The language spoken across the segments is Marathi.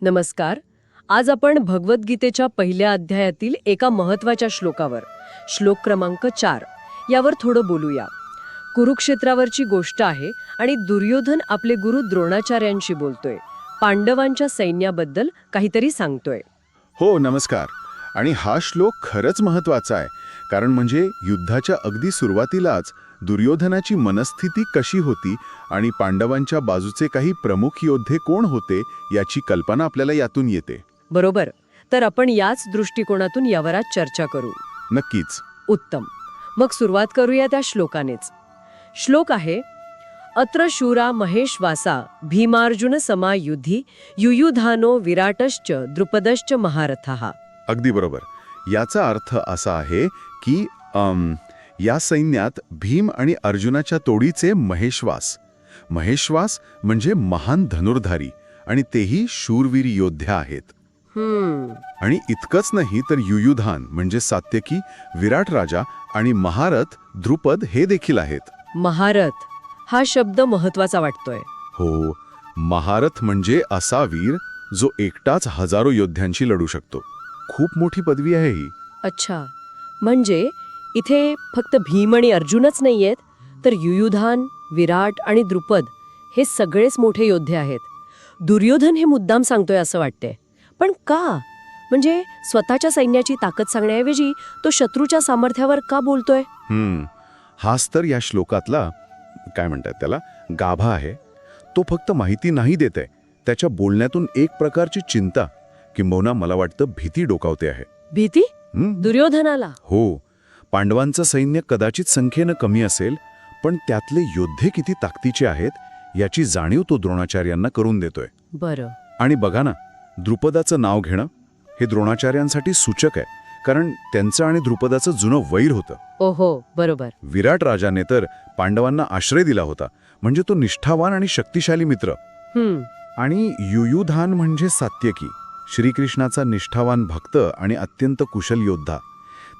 नमस्कार. आज आपण भगवद्गीतेच्या पहिल्या अध्यायातील एका महत्त्वाच्या श्लोकावर श्लोक क्रमांक चार यावर थोडं बोलूया. कुरुक्षेत्रावरची गोष्ट आहे आणि दुर्योधन आपले गुरु द्रोणाचार्यांशी बोलतोय. पांडवांच्या सैन्याबद्दल काहीतरी सांगतोय. हो नमस्कार. आणि हा श्लोक खरंच महत्त्वाचा आहे. कारण म्हणजे युद्धाच्या अगदी सुरुवातीलाच दुर्योधनाची मनस्थिती कशी होती आणि पांडवांच्या बाजूचे काही प्रमुख योद्धे कोण होते याची कल्पना आपल्याला यातून येते. बरोबर. तर आपण याच दृष्टिकोनातून यावर आज चर्चा करू. नक्कीच. उत्तम. मग सुरुवात करूया त्या श्लोकानेच. श्लोक आहे अत्र शूरा महेशवासा भीमार्जुन समायुधी युयुधानो विराटश्च द्रुपदश्च महारथः. अगदी बरोबर. याचा अर्थ असा आहे की अम, या सैन्यात भीम आणि अर्जुनाच्या तोडीचे महेश्वास. महेश्वास म्हणजे महान धनुर्धारी आणि तेही शूरवीर योद्धे आहेत. हम्म. आणि इतकंच नाही तर युयुधान म्हणजे सात्यकी विराट राजा आणि महारथ द्रुपद हे देखील आहेत. महारथ हा शब्द महत्त्वाचा वाटतोय. हो महारथ म्हणजे असा वीर जो एकटाच हजारो योद्ध्यांशी लढू शकतो. खूप मोठी पदवी आहे ही. अच्छा. म्हणजे इथे फक्त भीम आणि अर्जुनच नाहीयेत तर युयुधान विराट आणि द्रुपद हे सगळेच मोठे योद्धे आहेत. दुर्योधन हे मुद्दाम सांगतोय असं वाटतंय. पण का? म्हणजे स्वतःच्या सैन्याची ताकद सांगण्याऐवजी तो शत्रूच्या सामर्थ्यावर का बोलतोय? हम्म. हाच तर या श्लोकातला काय म्हणतात त्याला गाभा आहे. तो फक्त माहिती नाही देत आहे त्याच्या बोलण्यातून एक प्रकारची चिंता. किंबहुना मला वाटतं भीती डोकावते आहे. भीती? दुर्योधनाला? हो. पांडवांचं सैन्य कदाचित संख्येनं कमी असेल पण त्यातले योद्धे किती ताकदीचे आहेत याची जाणीव तो द्रोणाचार्यांना करून देतोय. बरं. आणि बघा ना द्रुपदाचं नाव घेणं हे द्रोणाचार्यांसाठी सूचक आहे कारण त्यांचं आणि द्रुपदाचं जुनं वैर होतं. ओहो बरोबर. विराट राजाने तर पांडवांना आश्रय दिला होता म्हणजे तो निष्ठावान आणि शक्तिशाली मित्र. आणि युयुधान म्हणजे सात्यकी. श्रीकृष्णाचा निष्ठावान भक्त आणि अत्यंत कुशल योद्धा.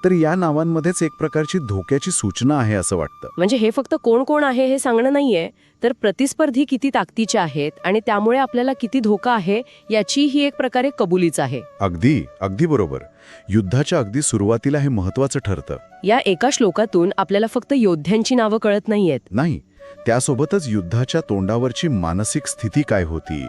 तर या नावांमध्येच एक प्रकारची धोक्याची सूचना आहे असं वाटतं. म्हणजे हे फक्त कोण कोण आहे हे सांगणं नाहीये तर प्रतिस्पर्धी किती ताकदीचे आहेत आणि त्यामुळे आपल्याला किती धोका आहे याची ही एक प्रकारे कबुलीच आहे. अगदी अगदी बरोबर. युद्धाच्या अगदी सुरुवातीला हे महत्वाचं ठरतं. या एका श्लोकातून आपल्याला फक्त योद्ध्यांची नावं कळत नाहीयेत. नाही त्यासोबतच युद्धाच्या तोंडावरची मानसिक स्थिती काय होती?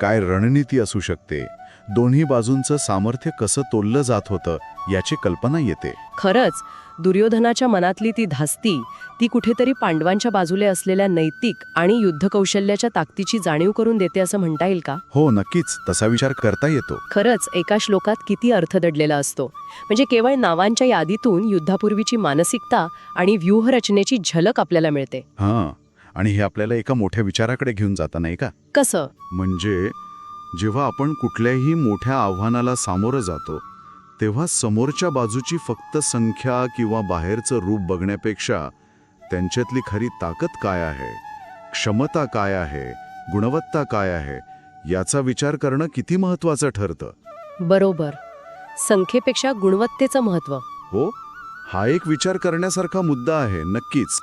काय रणनीती असू शकते? दोन्ही बाजूंचं सामर्थ्य कसं तोललं जात होतं याची कल्पना येते. खरंच दुर्योधनाच्या मनातली ती धास्ती ती कुठेतरी पांडवांच्या बाजूले असलेल्या नैतिक आणि युद्धकौशल्याच्या ताकदीची जाणीव करून देते असं म्हणता येईल का? हो नक्कीच. तसा विचार करता येतो. खरंच एका श्लोकात किती अर्थ दडलेला असतो. म्हणजे केवळ नावांच्या यादीतून युद्धापूर्वीची मानसिकता आणि व्यूहरचनेची झलक आपल्याला मिळते. हां. आणि हे आपल्याला एका मोठ्या विचाराकडे घेऊन जाता नाही का? कसं? म्हणजे जेव्हा आपण कुठल्याही मोठ्या आव्हानाला सामोरं जातो तेव्हा समोरच्या बाजूची फक्त संख्या किंवा बाहेरचं रूप बघण्यापेक्षा त्यांच्यातली खरी ताकद काय आहे? क्षमता काय आहे? गुणवत्ता काय आहे? याचा विचार करणं किती महत्वाचं ठरतं? बरोबर. संख्येपेक्षा गुणवत्तेचं महत्त्व हो? हा एक विचार करण्यासारखा मुद्दा आहे नक्कीच.